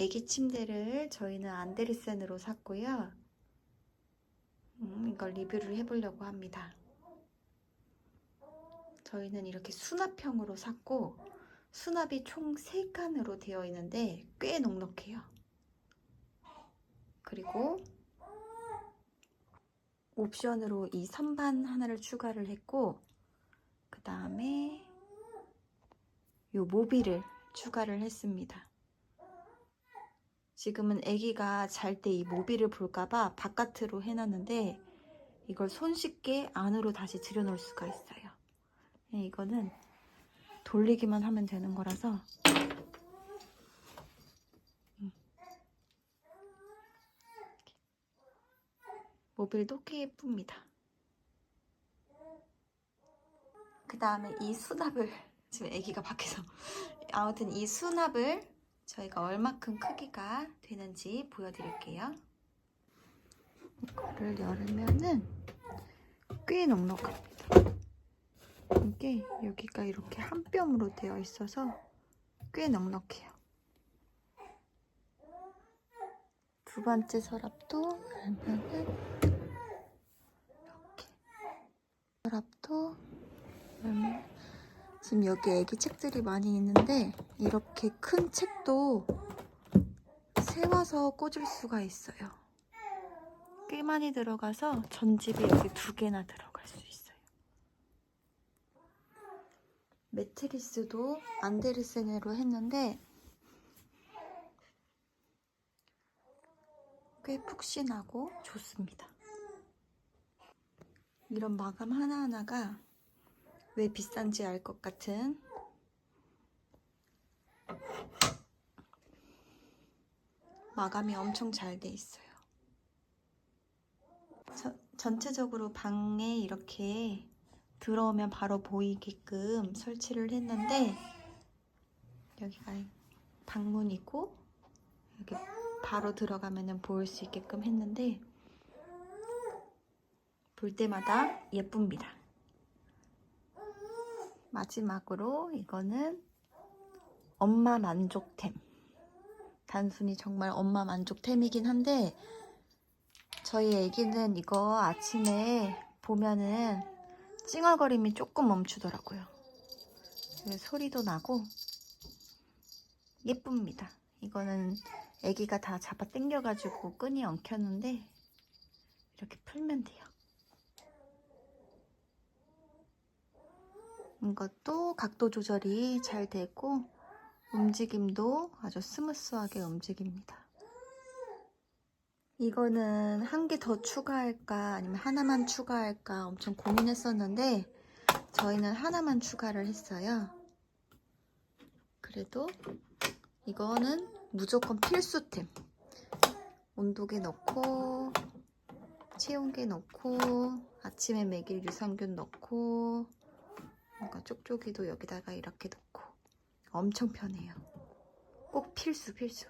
애기 침대를 저희는 안데르센으로 샀고요. 음, 이걸 리뷰를 해보려고 합니다. 저희는 이렇게 수납형으로 샀고 수납이 총 3칸으로 되어 있는데 꽤 넉넉해요. 그리고 옵션으로 이 선반 하나를 추가를 했고 그 다음에 요 모비를 추가를 했습니다. 지금은 아기가 잘 때 이 모비를 볼까봐 바깥으로 해놨는데 이걸 손쉽게 안으로 다시 들여놓을 수가 있어요. 네, 이거는 돌리기만 하면 되는 거라서 음. 모빌도 꽤 예쁩니다. 그 다음에 이 수납을 지금 아기가 밖에서 아무튼 이 수납을 저희가 얼마큼 크기가 되는지 보여드릴게요. 이거를 열으면은 꽤 넉넉합니다. 이게 여기가 이렇게 한 뼘으로 되어 있어서 꽤 넉넉해요. 두 번째 서랍도 열면은 이렇게 서랍도 열면 지금 여기 애기 책들이 많이 있는데 이렇게 큰 책도 세워서 꽂을 수가 있어요. 꽤 많이 들어가서 전집이 여기 두 개나 들어갈 수 있어요. 매트리스도 안데르센으로 했는데 꽤 푹신하고 좋습니다. 이런 마감 하나하나가 왜 비싼지 알 것 같은 마감이 엄청 잘 돼 있어요. 저, 전체적으로 방에 이렇게 들어오면 바로 보이게끔 설치를 했는데 여기가 방문이고 여기 바로 들어가면 보일 수 있게끔 했는데 볼 때마다 예쁩니다. 마지막으로 이거는 엄마 만족템. 단순히 정말 엄마 만족템이긴 한데 저희 애기는 이거 아침에 보면은 찡얼거림이 조금 멈추더라고요. 소리도 나고 예쁩니다. 이거는 애기가 다 잡아 당겨가지고 끈이 엉켰는데 이렇게 풀면 돼요. 이것도 각도 조절이 잘 되고 움직임도 아주 스무스하게 움직입니다. 이거는 한 개 더 추가할까 아니면 하나만 추가할까 엄청 고민했었는데 저희는 하나만 추가를 했어요. 그래도 이거는 무조건 필수템. 온도계 넣고 체온계 넣고 아침에 먹일 유산균 넣고 뭔가 쪽쪽이도 여기다가 이렇게 놓고 엄청 편해요. 꼭 필수 필수.